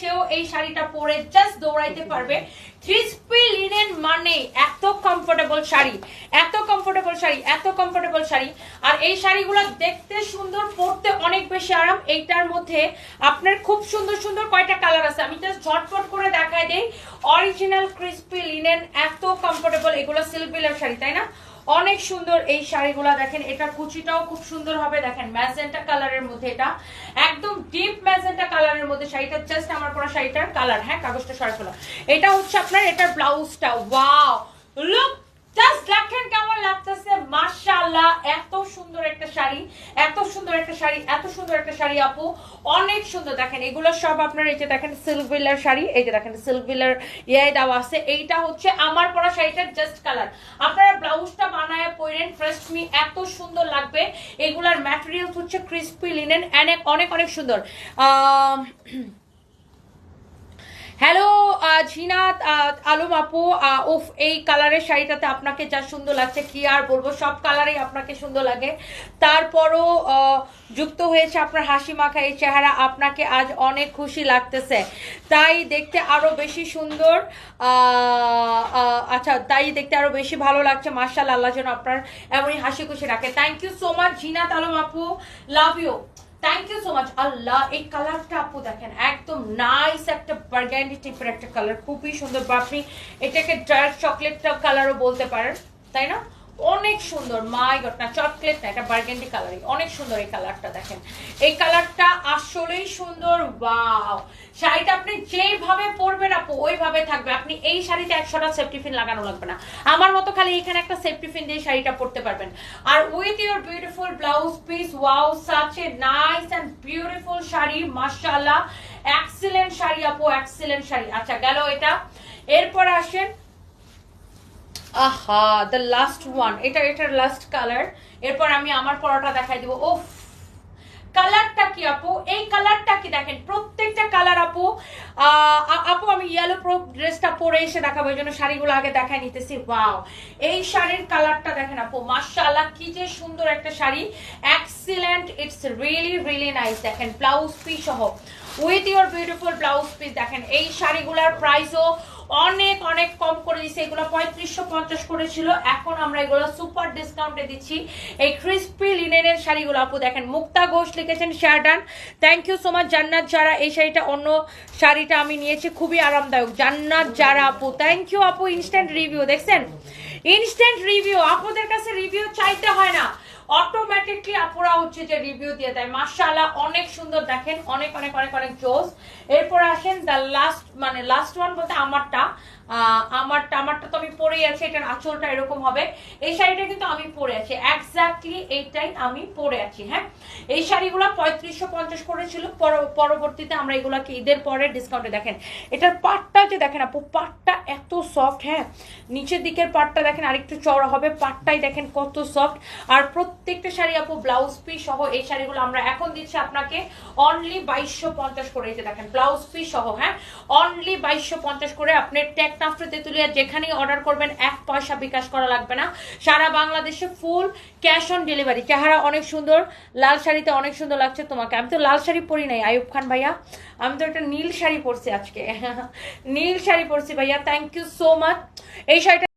সেও এই শাড়িটা পরে জাস্ট দৌড়াইতে পারবে। থ্রিস্পি লিনেন মানে এত কমফোর্টেবল শাড়ি, এত কমফোর্টেবল শাড়ি, এত কমফোর্টেবল শাড়ি। আর এই শাড়িগুলো দেখতে সুন্দর, পরতে অনেক বেশি আরাম। এইটার মধ্যে আপনার খুব সুন্দর সুন্দর কয়টা কালার আছে? আমি জাস্ট ঝটপট করে দেখাই দেই। অরিজিনাল ক্রিস্পি লিনেন এত কমফোর্টেবল এগুলো সিল্ক শাড়ি, তাই না? অনেক সুন্দর এই শাড়িগুলো দেখেন, এটা কুচিটাও খুব সুন্দর হবে। দেখেন, ম্যাজেন্টা কালারের মধ্যে এটা। একদম ডিপ ম্যাজেন্টা কালারের মধ্যে শাড়িটা জাস্ট আমার পরা শাড়িটার কালার হ্যাঁ কাগজটা ফেলো। এটা হচ্ছে আপনার, এটার ব্লাউজটা ওয়াও লুক জাস্ট দেখেন কেমন লাগতেছে, মাশাআল্লাহ, এত সুন্দর একটা শাড়ি। সুন্দর একটা শাড়ি, এত সুন্দর একটা শাড়ি আপু। অনেক সুন্দর। দেখেন, এগুলো সব আপনার এই যে দেখেন সিল্ক বিলার শাড়ি। এই যে দেখেন সিল্ক বিলার ইয়াই দেওয়া আছে। এইটা হচ্ছে আমার পরা শাড়িটার জাস্ট কালার আপনারা ব্লাউজটা বানায় পরেন ফ্রেস্ট মি এত সুন্দর লাগবে। এগুলার ম্যাটেরিয়ালস হচ্ছে ক্রিস্পি লিনেন অনেক অনেক অনেক সুন্দর। আহ হ্যালো ঝিনাত আলম আপু উফ, এই কালারের শাড়িটাতে আপনাকে যা সুন্দর লাগছে, কি আর বলব, সব কালারেই আপনাকে সুন্দর লাগে। তারপরও যুক্ত হয়েছে আপনার হাসি মাখা এই চেহারা, আপনাকে আজ অনেক খুশি লাগতেছে। তাই দেখতে আরও বেশি সুন্দর আচ্ছা তাই দেখতে আরও বেশি ভালো লাগছে মার্শাল আল্লাহ যেন আপনার এমনই হাসি খুশি রাখে। Thank you so much Zinat Alam আপু love you thank you so much আল্লাহ এই কালারটা আপু দেখেন, একদম নাইস একটা বার্গ্যান্ডি টিপের একটা কালার খুবই সুন্দর বা আপনি এটাকে ডার্ক চকলেট কালারও বলতে পারেন, তাই না? অনেক সুন্দর। মাই গট না চকলেট না, এটা বার্গেন্ডি কালারই অনেক সুন্দর এই কালারটা দেখেন। এই কালারটা আসলেই সুন্দর ওয়াও শাড়িটা আপনি যেইভাবে পরবেন আপু, ওইভাবে থাকবে। আপনি এই শাড়িতে একশোটা সেফটি পিন লাগানো লাগবে না। আমার মতো খালি এখানে একটা সেফটি পিন দিয়ে শাড়িটা পরতে পারবেন। আর with your beautiful blouse piece wow such a nice and beautiful sari, মাশাআল্লাহ। এক্সিলেন্ট শাড়ি আপু এক্সিলেন্ট শাড়ি। আচ্ছা গেল এটা। এরপর আসেন আহা দ্য লাস্ট ওয়ান এটা, এটার লাস্ট কালার এরপর আমি আমার পরোটা দেখাই দিব। ওফ কালারটা কি আপু? এই কালারটা কি দেখেন? প্রত্যেকটা কালার আপু আপু, আমি ইয়েলো প্রো ড্রেসটা পরে এসে দেখাবো, এই জন্য শাড়িগুলো আগে দেখাই নিতেছি। ওয়াও এই শাড়ির কালারটা দেখেন আপু, মাশাআল্লাহ, কি যে সুন্দর একটা sari. Excellent it's really really nice দেখেন ব্লাউজ পিস সহ। With your beautiful blouse piece দেখেন, এই শাড়িগুলোর প্রাইসও অনেক অনেক কম করে দিচ্ছে এগুলো পঁয়ত্রিশশো পঞ্চাশ করেছিল। এখন আমরা এগুলো সুপার ডিসকাউন্টে দিচ্ছি। এই ক্রিস্পি লিনেনের শাড়িগুলো, আপু দেখেন, মুক্তা ঘোষ লিখেছেন শার্টান thank you so much Jannat Zara এই শাড়িটা, অন্য শাড়িটা আমি নিয়েছি, খুবই আরামদায়ক। জান্নাত যারা, আপু থ্যাংক ইউ আপু ইনস্ট্যান্ট রিভিউ দেখছেন? ইনস্ট্যান্ট রিভিউ আপুদের কাছে রিভিউ চাইতে হয় না। অটোমেটিকলি আপুরা হচ্ছে যে রিভিউ দিয়ে দেয়। মার্শাল্লাহ অনেক সুন্দর দেখেন, অনেক অনেক অনেক অনেক জোস। এরপর আসেন দ্য লাস্ট মানে লাস্ট ওয়ান বলতে আমারটা। আমারটা আমারটা তো আমি পরেই আছি, এটার আঁচলটা এরকম হবে। এই শাড়িটা কিন্তু আমি পরে আছি এক্স্যাক্টলি এইটাই আমি পরে আছি হ্যাঁ? এই শাড়িগুলো পঁয়ত্রিশশো পঞ্চাশ করেছিল, পর- পরবর্তীতে আমরা এগুলাকে ঈদের পরে ডিসকাউন্টে দেখেন। এটার পাটটা যে দেখেন আপু, পাটটা এত সফট হ্যাঁ? নিচের দিকের পাটটা দেখেন আরেকটু চড়া হবে, পাটটাই দেখেন কত সফট আর প্রত্যেকটা শাড়ি আপু ব্লাউজ পিস সহ এই শাড়িগুলো আমরা এখন দিচ্ছি আপনাকে অনলি বাইশশো পঞ্চাশ করে, এই দেখেন ব্লাউজ পিস সহ হ্যাঁ? অনলি বাইশশো পঞ্চাশ করে আপনি টেক নাফরে তেতুলিয়া যেখানেই অর্ডার করবেন, এক পয়সা বিকাশ করা লাগবে না। সারা বাংলাদেশে ফুল ক্যাশ অন ডেলিভারি চেহারা অনেক সুন্দর, লাল শাড়িতে অনেক সুন্দর লাগছে তোমাকে। আমি তো লাল শাড়ি পরি নাই আয়ুব খান ভাইয়া। আমি তো একটা নীল শাড়ি পরছি আজকে। নীল শাড়ি পরছি ভাইয়া থ্যাংক ইউ সো মাচ এই শাড়িটা